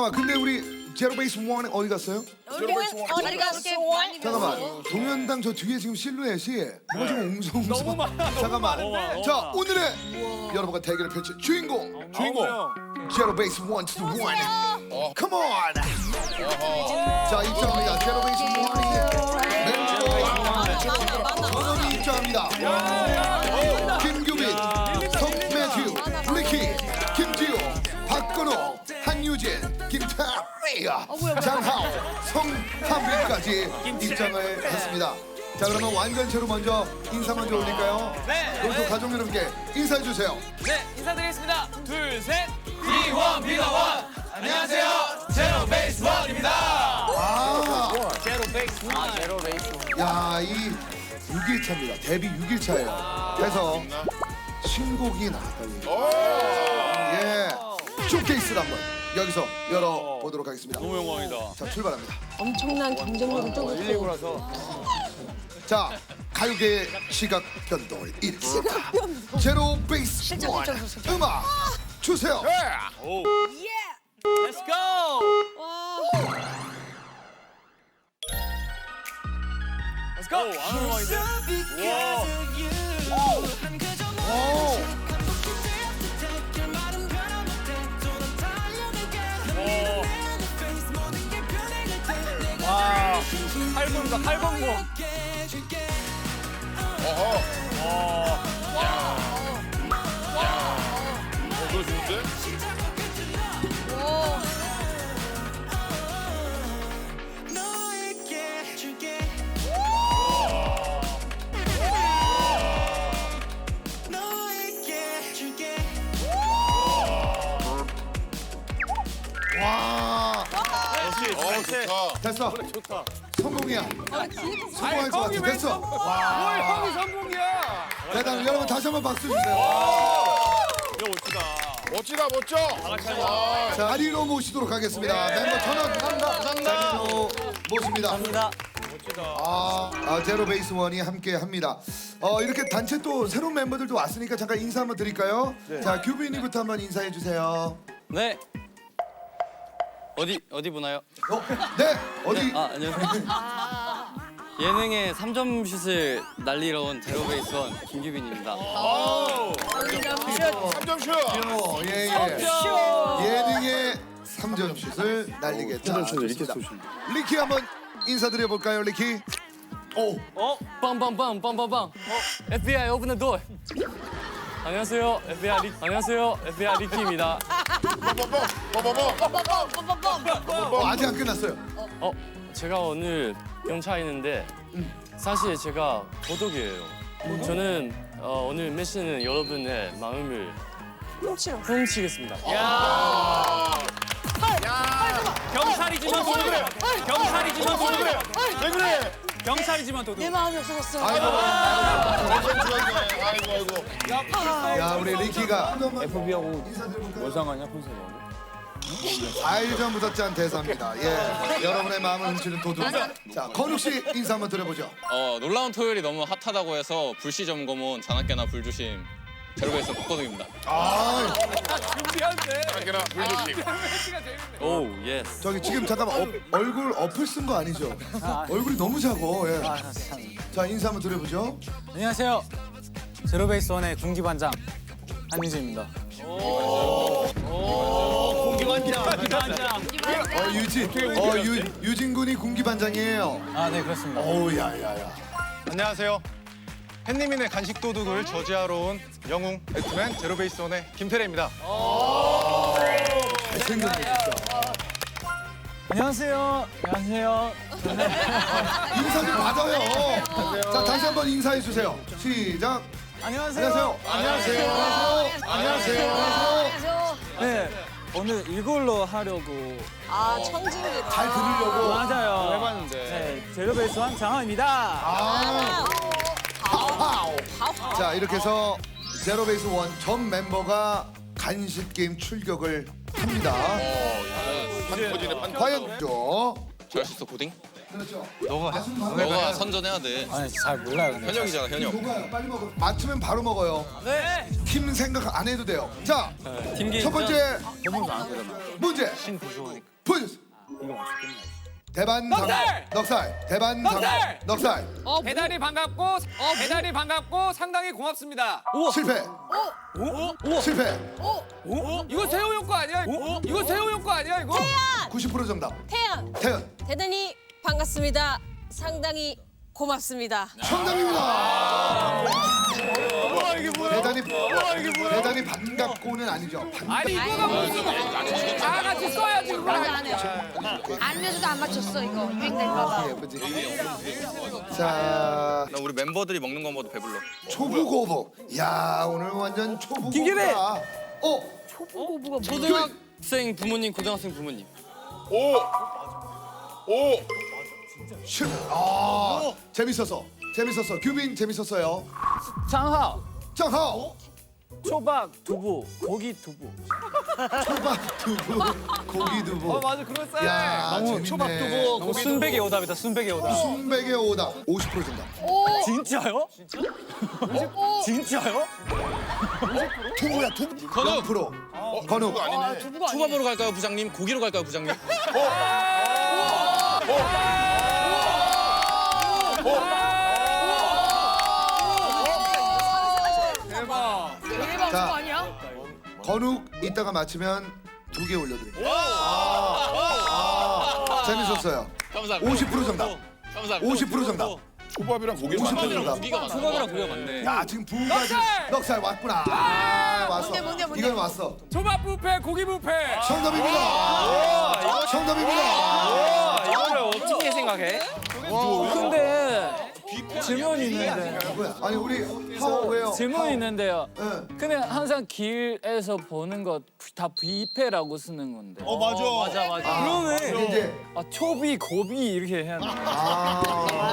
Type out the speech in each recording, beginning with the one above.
잠깐만 근데 우리 제로 베이스 원 어디 갔어요? 어디가 이렇게 잠깐만 동현당 저 뒤에 지금 실루엣이 뭐가 지금 웅성웅성. 잠깐만. 자 오늘의 여러분과 대결을 펼칠 주인공. 주인공. 제로 베이스 원투 원. 컴온 자 입장합니다. 제로 베이스 원이 멤버 전원이 입장합니다 김태리 장하오 성한빈까지 입장을 했습니다 자 그러면 완전체로 먼저 인사 먼저 올릴까요? 네. 그리고 또 가족 여러분께 인사해 주세요 네, 인사드리겠습니다. 둘, 셋. B1, B1. 안녕하세요. 제로 베이스 원입니다. 아 제로 베이스 원. 아, 제로 베이스 원. 야, 이 6일차입니다. 데뷔 6일차예요. 그래서 신곡이 나왔다니. 예. 쇼케이스를 한번 여기서 열어보도록 하겠습니다. 너무 영광이다. 자, 출발합니다. 엄청난 경쟁력을 뚫고 자, 가요계의 시각 변동을 일으켰다. 제로 베이스 원 음악 주세요. Let's go. Let's go. 안 영광이다. 오, 800입니다. 800. 어허. 와. 야. 야. 어, 노래 좋은데? 좋다. 됐어. 좋다. 성공이야. 성공할 것 같아. 됐어. 성- 뭘 형이 성공이야? 대단. 여러분 다시 한번 박수 주세요. 멋지다. 멋지다, 멋져. 아, 자, 자리로 모시도록 하겠습니다. 멤버 전원 자리로 모십니다. 멋지다. 아, 아, 제로 베이스 원이 함께 합니다. 어, 이렇게 단체 또 새로운 멤버들도 왔으니까 잠깐 인사 한번 드릴까요? 자, 규빈이부터 한번 인사해 주세요. 네. 어디 어디 보나요? 어, 네, 어디? 아 안녕하세요. 예능의 3점 슛을 날리러 온 제로베이스원 김규빈입니다. 삼점 슛. 어, 예, 예. 예능의 3점 슛을 날리겠다. 좋습니다. 리키 한번 인사드려 볼까요, 리키? 오, 어? 빵빵빵 빵빵빵. 어? FBI open the door. 안녕하세요. FBI 리 안녕하세요. FBI 리키입니다. 뽀뽀뽀. 어, 아직 안 끝났어요. 어? 제가 오늘 경찰인데 사실 제가 도둑이에요. 저는 어, 오늘 미션은 여러분의 마음을 훔치겠습니다. 경찰이지만 도둑. 경찰이지만 도둑. 왜 그래? 경찰이지만 도둑. 내 마음이 없어졌어. 아이고, 아이고, 아이고. 야, 우리 리키가 FB하고 뭘 상관이야 콘서트하고? 4일 전부터 짠 대사입니다. 예, 여러분의 마음을 훔치는 도둑. 자, 건욱 씨 인사 한번 드려보죠. 어, 놀라운 토요일이 너무 핫하다고 해서 불시 점검온 자나깨나 불조심 제로베이스. 아, 준비한데. 매치가 재밌네. 오 예스. 저기 지금 잠깐만 어, 얼굴 어플 쓴 거 아니죠? 얼굴이 너무 작어. 예. 자, 인사 한번 드려보죠. 안녕하세요. 제로베이스 원의 군기반장 한유진입니다. 어, 유진. 어, 유, 유진 군이 군기 반장이에요. 아 네 그렇습니다. 어우, 야, 야, 야. 안녕하세요. 햇님이네 간식 도둑을 저지하러 온 영웅 배트맨 제로베이스원의 김태래입니다. 안녕하세요. 안녕하세요. 인사 좀 받아요. 자, 다시 한번 인사해 주세요. 시작. 안녕하세요. 안녕하세요. 안녕하세요. 안녕하세요. 안녕하세요. 네 오늘 이걸로 하려고 아, 천진이. 잘 들으려고. 맞아요. 해봤는데. 네 제로베이스 원 장하입니다. 아. 자, 이렇게 해서 제로베이스 원 전 멤버가 간식 게임 출격을 합니다. 판 터지네, 판 터져. 과연 또 잘수 있어 고딩? 그렇죠. 너가 맛은 바로 너가 선전해야 돼. 아니 잘 몰라요. 근데. 현역이잖아 현역. 녹아요. 빨리 먹어. 맞추면 바로 먹어요. 네. 팀 생각 안 해도 돼요. 자, 팀첫 번째 안 하거든. 문제 신구조하니까 보여주세요. 이거 끝나. 대반 넉살! 넉살 대반 넉살! 넉살 어, 배달이 반갑고 어, 배달이 반갑고 상당히 고맙습니다. 실패 실패 오? 이거 세호 형거 아니야? 이거 세호 형거 아니야 이거? 90% 정답 태연. 태연 대단히 반갑습니다. 상당히 고맙습니다. 정답입니다. 대단히 대단히 반갑고는 아니죠. 반- 아니 이거가 무슨 다 같이 써야지. 안 해요. 알면서도 안 맞췄어 이거 유행될까 봐. 예쁘지. 자 나 우리 멤버들이 먹는 거 먹어도 배불러. 초보고보. 야 오늘 완전 초보고보다. 김기배! 어 초등학생 부모님, 고등학생 부모님. 실. 아 재밌었어. 재밌었어. 규빈 재밌었어요. 장하 장하오 초밥 두부 고기 두부. 초밥 두부 고기 두부. 어 맞아 그럴싸해. 야 재밌네. 초밥 두부, 너무 순백의 오답이다. 순백의 오답. 순백의 오다 50% 정답. 진짜요? 진짜요? 두부야 두부. 건욱 프로. 건욱. 초밥으로 갈까요 부장님? 고기로 갈까요 부장님? 대 대박 자. 그거 아니야? 건욱 이따가 맞히면 두 개 올려드릴게요. 아, 재밌었어요. 감사합니다. 50% 정답. 감사합니다. 50% 정답. 초밥이랑 고기를 50% 정답. 고기가 많아. 초밥이랑 고기가 많네. 야 지금 부가지 넉살 왔구나. 아, 왔어. 뭔데, 뭔데, 뭔데? 이건 왔어. 초밥 뷔페, 고기 뷔페. 정답입니다. 정답입니다. 이거를 어떻게 생각해? 근데 질문 있는데 뭐야? 아니 우리 하오 왜요? 질문 있는데요. 응. 근데 항상 길에서 보는 거다 뷔페라고 쓰는 건데. 어 맞아. 맞아 맞아. 그러네. 이제 아 초비 고비 이렇게 해야 돼. 아,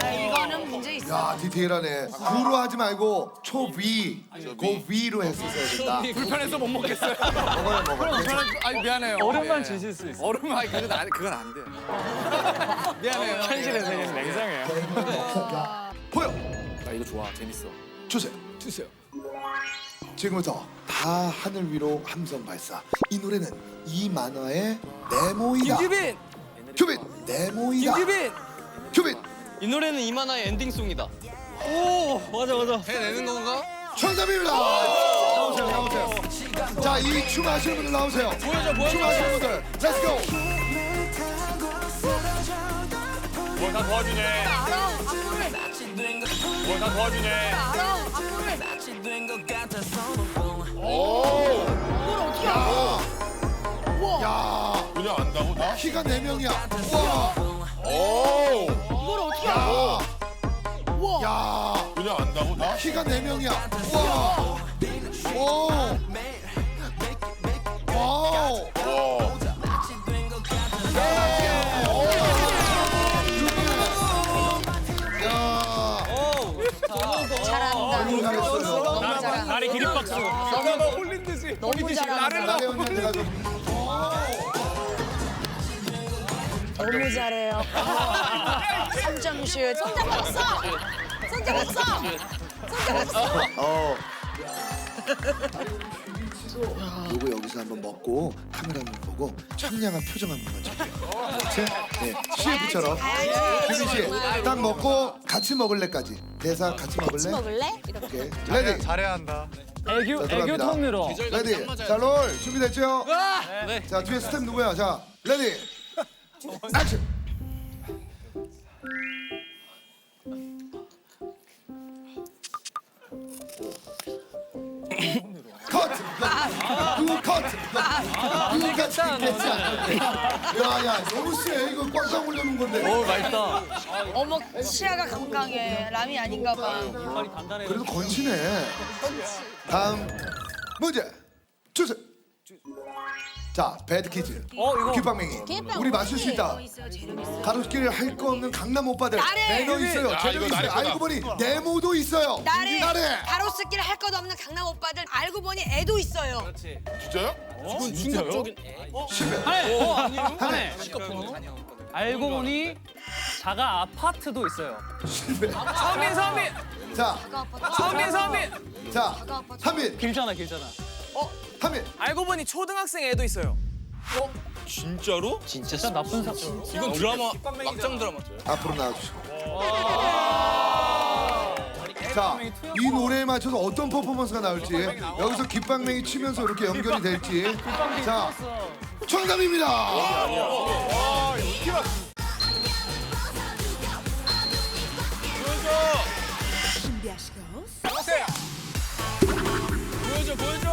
아 이거는 문제 있어. 야 디테일하네. 구로 하지 말고 초비 고비로 했었어야 된다. 불편해서 못 먹겠어요. 먹어요 먹어요. 불편해- 아니 미안해요. 얼음만 주실 수 있어. 얼음 아니 그건 안 그건 안 돼. 미안해요. 세계는 냉정해요. 이거 좋아. 재밌어. 주세요. 주세요. 지금부터 다 하늘 위로 함성 발사. 이 노래는 이 만화의 네모이다. 김규빈. 큐빈 네모이다. 김규빈. 큐빈 이 노래는 이 만화의 엔딩송이다. 오 맞아 맞아. 해내는 건가? 정답입니다. 나오세요 나오세요. 자 이 춤 하시는 분들 나오세요. 보여줘 보여줘. 춤 하시는 분들 렛츠 고. 뭐다 도와주네. 알아 뭐다 도와주네. 알아 앞으로 야 그냥 안다고 다? 키가 네 명이야. 와. 오. 이걸 어떻게 알아? 야. 야. 그냥 안다고 다? 키가 네 명이야. 와. 오. 듯이. 너무 잘한다. 나래 언니한테 가서 너무 잘해요. 3점슛. 손 잡았어. 손 잡았어. 손 잡았어. 어. 요거 여기서 한번 먹고 카메라 한번 보고 청량한 표정 한 번만 줘요. 그렇지? 네, CF처럼. 규빈 씨, 딱 먹고 같이 먹을래까지. 대사 같이 먹을래? 먹을래? 이렇게. 오케이. 레디. 잘해야 한다. 애교 자, 애교 들어갑니다. 톤으로. 레디. 자, 롤 준비됐죠? 네. 자, 뒤에 스텝 누구야? 자, 레디. 액션. 커트. 누구 커트. 누구 같이 했지? 야야 너무 세 이거 꽝꽝 올려놓은 건데. 오 맛있다. 어머 치아가 건강해. 람이 아닌가 봐. 팔이 단단해. 그래도 건치네. 다음 문제 주세요. 자, 배드 퀴즈. 어 이거 귓방맹이. 귓방맹이. 우리 맞출 수 있다. 가로수길 할 거 없는 강남 오빠들. 나래. 매너 있어요. 야, 재능 이거 있어요. 거다. 알고 보니 네모도 있어요. 나래. 나래. 가로수길 할것 없는 강남 오빠들 알고 보니 애도 있어요. 진짜요? 충격적인. 실패. 하네. 어, 하네. 알고 보니 자가 아파트도 있어요. 실패. 서민 서민 자, 서민 서민. 자, 한민, 길잖아, 길잖아. 한민. 알고 보니 초등학생 애도 있어요. 진짜로? 진짜 나쁜 사. 이건 드라마 막장 드라마. 앞으로 나와주시고. 자, 이 노래에 맞춰서 어떤 퍼포먼스가 나올지 여기서 깃방맹이 치면서 이렇게 연결이 될지. 자, 정답입니다. 보여줘 보여줘.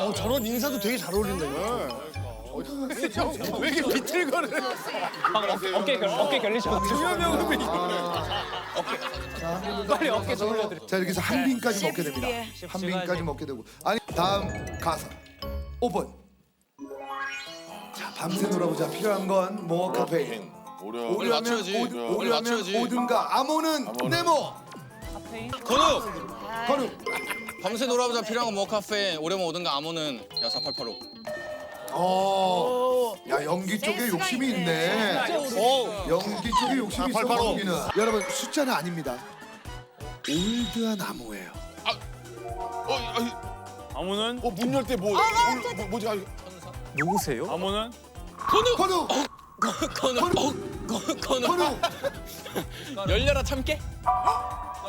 어, 인사도 되게 잘 어울린다. 왜 이렇게 비틀거려? 어깨 결 어깨 결리죠. 빨리 어깨 좀 올려드려. 자, 이렇게 해서 한 빈까지 먹게 됩니다. 한 빈까지 먹게 되고. 아니, 다음 가사. 오픈. 자, 밤새 놀아보자. 필요한 건 뭐 카페인. 오려. 오류하면 맞춰야지. 오드, 우리 오류하면 맞춰야지. 오든가 암호는 네모. 건우. 건우. 밤새 놀아보자 필요한 건뭐 카페 오래면 오든가 암호는 야 4885. 어. 야 연기 쪽에 욕심이 있네. 있네. 연기 쪽에 욕심이 있어. 팔팔오. 연기는. 여러분 숫자는 아닙니다. 올드한 암호예요. 어, 아니, 아무는 어, 문 열 때 뭐, 뭐, 뭐, 뭐지? 아니, 누구세요? 아무는 건우. 건우. 어, 건- 건우. 건우. 열려라 참깨.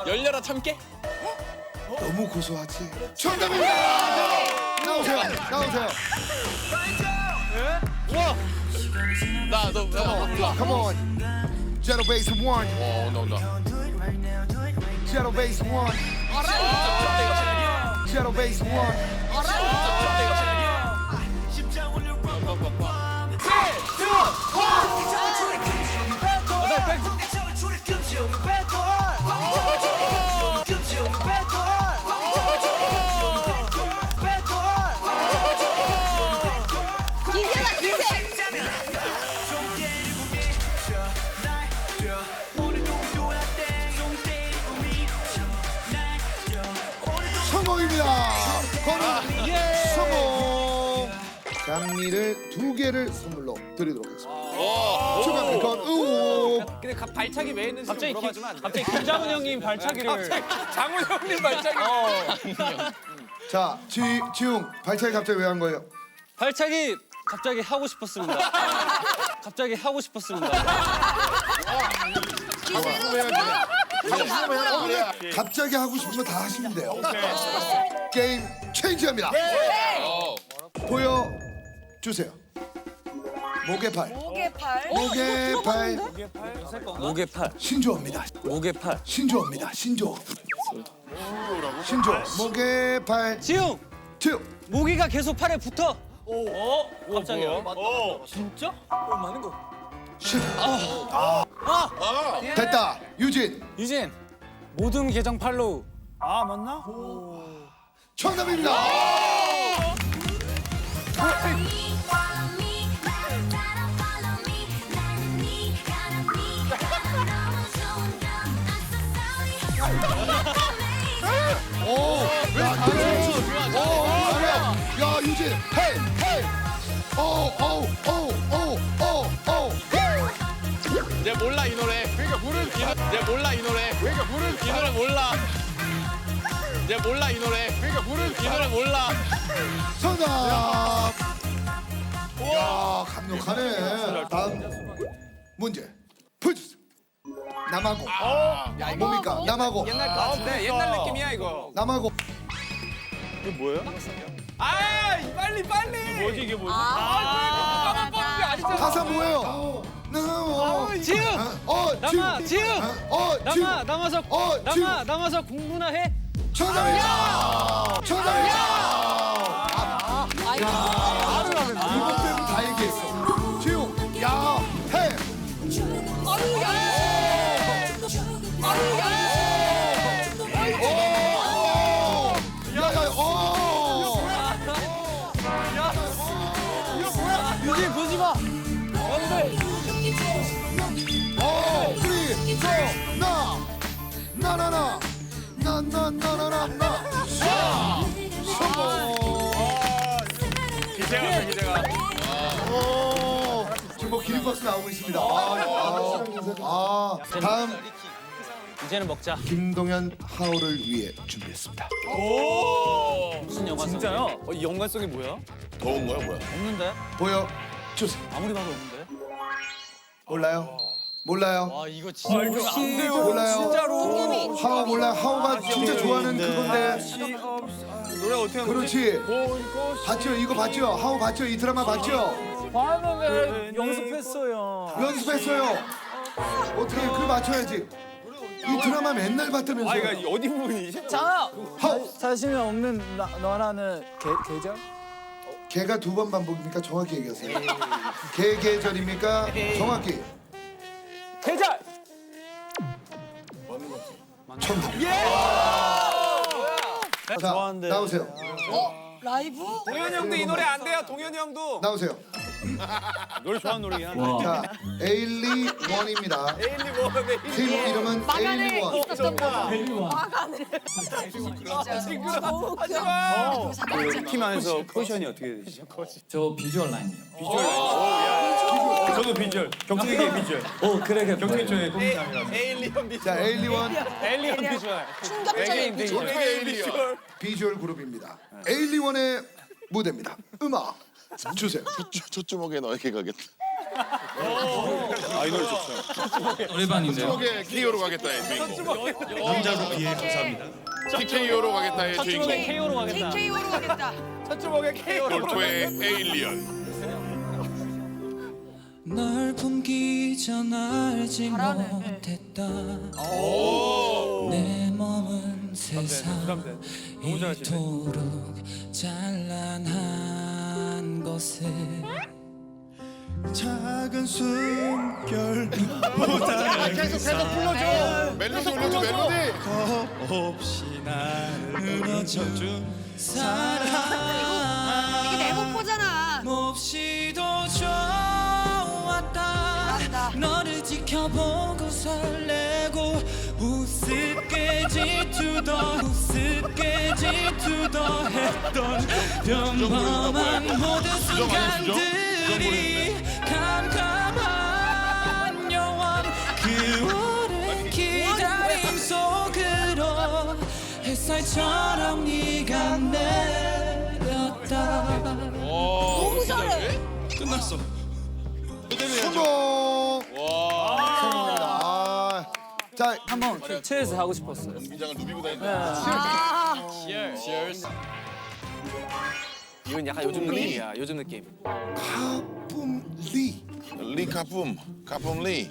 열려라 참깨. 너무 고소하지. 정답입니다. 나오세요. 나오세요. 나너 몰라. Come on. Zero base one. 어, 온다, 온다. Zero base one. Zero base one. 장미를 두 개를 선물로 드리도록 하겠습니다. 축하합니다. 건우. 근데 가- 발차기 왜 했는지 갑자기 좀 물어봐주면 안 돼? 갑자기 김장훈 형님 발차기를. 장훈 형님 발차기. 자, 지, 지웅 발차기 갑자기 왜 한 거예요? 발차기 갑자기 하고 싶었습니다. 갑자기 하고 싶었습니다. 갑자기 하고 싶은 거 다 하시면 돼요. 게임 체인지합니다. 보여 주세요. 목의 팔, 목에 팔. 목의 팔, 목에 팔, 신조어입니다. 목에 팔. 신조어입니다. 신조어. 신조어. 목의 팔, 지웅, tiu. 모기가 계속 팔에 붙어. 어? 갑자기요? 진짜? 어, 많은 거. 십. 아. 됐다. 유진. 유진, 모든 계정 팔로우. 아 맞나? 정답입니다. 오, 야, 유진. 오, 오, 야, 야, 유진. 헤이, 헤이. 오, 오, 오, 오, 오, 오. 내 몰라 이 노래. 그러니까 부른 이 노- 내 몰라 이 노래. 그러니까 부른 이 노래 몰라. 내 몰라 이 노래. 그러니까 부른 이 노래 몰라. 정답. 야, 강력하네. 다음 문제. 풀주세요. 남하고. 뭡니까? 남하고. 옛날 거 같은데 옛날 느낌이야 이거. 남하고. 아 빨리 빨리. 뭐지 이게 뭐지? 아, 까만 뽑는 게 아니잖아. 가사 뭐예요? 나 지웅, 어, 남아, 지금. 지웅. 어, 지금. 남아 남아서 어, 남아 지금. 남아서 공부나 해. 정답이야. 박수 나오고 있습니다. 아, 아, 아, 다음 이제는 먹자. 김동현 하울을 위해 준비했습니다. 무슨 영화 진짜요? 어, 이 연관성이 뭐야? 더운 거야 뭐야? 없는데? 보여 주세요. 아무리 봐도 없는데. 몰라요? 몰라요? 와 이거 진짜 안 돼요. 몰라요? 진짜로. 하우 몰라 하우가 진짜 좋아하는 그건데. 노래 어떻게 하는 그렇지. 봤죠? 이거 봤죠? 하우 봤죠? 이 드라마 봤죠? 반응을 연습했어요. 연습했어요. 어떻게 그 맞춰야지. 이 드라마 맨날 봤다면서. 어디 부분이지? 자, 자신이 없는 나, 너라는 계, 계절? 개가 두 번 반복입니까? 정확히 얘기하세요. 개 계절입니까? 정확히. 계절. 정답. 자, 나오세요. 라이브? 동현이 형도 이 노래 안 돼요. 동현이 형도. 나오세요. 노래 좋아하는 노래긴 한데. 자, 에일리 원입니다. 에일리 뭐팀 이름은 에일리 원. 있었던 거야. 마간을. 팀 안에서 포지션이 어떻게 되시죠? 저 비주얼 라인이요. 저도 비주얼. 경투기계 비주얼. 오 그래 그래. 경투기초의 공감이라서. 에일리 형 비주얼. 자, 에일리 원 에일리 형 비주얼. 충격적인 비주얼. 에일리 비주얼. 비주얼 그룹입니다. 에일리 원의 무대입니다. 음악 주세요. 첫 주먹에 너에게 가겠다. 아이 노래 좋죠. 노래반인데요. 주먹에 KO로 가겠다의 주인공. 남자로 비해 감사합니다. TKO로 가겠다의 주인공. KO로 가겠다. TKO로 가겠다. 첫 주먹에 KO. 볼토의 에일리언. 널 품기 전 알지 잘하네. 못했다 내 몸은 세상 이토록 찬란한 것에 작은 숨결보다 아, 계속 계속 불러줘. 멜로디 올려줘 멜로디. 없이 날 무너져준 사랑 이게 내 목포잖아. 몹시도 좋았다. 너를 지켜보고 설레고 우습게 우습게 질 투도 했던 평범한 모든 순간들이 캄캄한 영원 그 오랜 기다림 속으로 햇살처럼 네가 내렸다. 너무 잘해. 끝났어. 성공. 한번 체에서 하고 싶었어요. 미장을 누비고 다니는. 아, 이건 약간 요즘 느낌이야. 요즘 느낌. 카품리. 리 카품. 카품 리.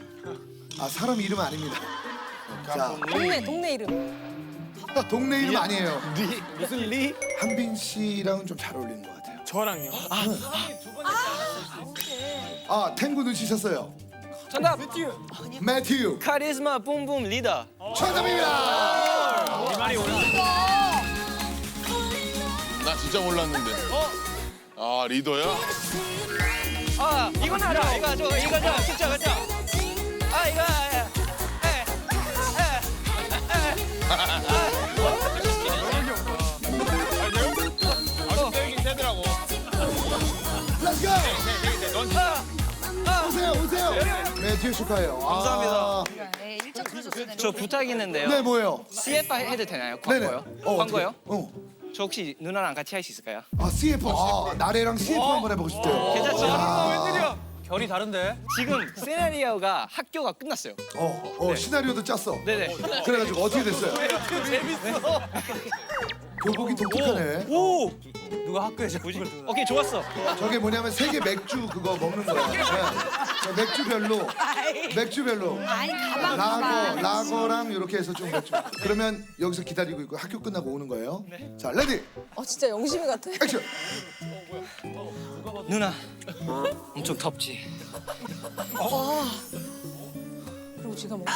아, 사람 이름 아닙니다. 자, 동네 동네 이름. 동네 이름 아니에요. 무슨 리? 한빈 씨랑은 좀 잘 어울리는 것 같아요. 저랑요. 아, 탱구 눈치셨어요. 정답. 매튜. 카리스마 뿜뿜 리더. 정답입니다. 나 진짜 몰랐는데. 아 리더야? 아 이건 알아. 이거 저 이거 저 진짜 가자. 아 이거. 예. 예. 아 세더라고. 오세요. 매튜 축하해요. 감사합니다. 네, 일정 끊어줬어야 되는데. 저 부탁 있는데요. 네, 뭐예요? CF 해도 되나요? 네네. 광고요? 어, 광고요? 어떻게? 어. 저 혹시 누나랑 같이 할 수 있을까요? 아, CF. 아, 나래랑 CF 한번 해보고 싶대요. 괜찮죠? 아. 결이 다른데? 지금 시나리오가 학교가 끝났어요. 어, 어, 시나리오도 짰어. 네네. 그래가지고 어떻게 됐어요? 재밌어. 교복이 독특하네. 오. 누가 학교에서 뭐지? 오케이 좋았어. 저게 뭐냐면 세계 맥주 그거 먹는 거야. 네. 저 맥주별로, 맥주별로. 아니 가방 라거, 가방. 라거랑 이렇게 해서 좀 맥주. 그러면 여기서 기다리고 있고 학교 끝나고 오는 거예요. 자, 레디, 어 진짜 영심이 같아. 액션. 누나. 엄청 덥지. 그리고 지가 뭐?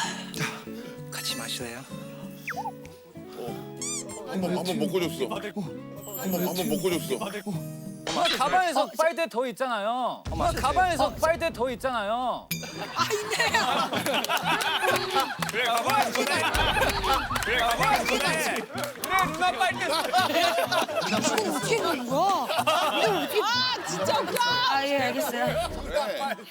같이 마실래요? 한번 한번 먹고 줬어. 한번 한번 먹고 줬어. 엄마 가방에서 빨대 더 있잖아요. 엄마 가방에서 빨대 더 있잖아요. 아 있네요. 그래 가방 그래 가방 누나 빨대. 이거 어떻게 하는 거야? 이거 어떻게? 아 진짜 웃겨. 아예 알겠어요. 그래 누나 빨대.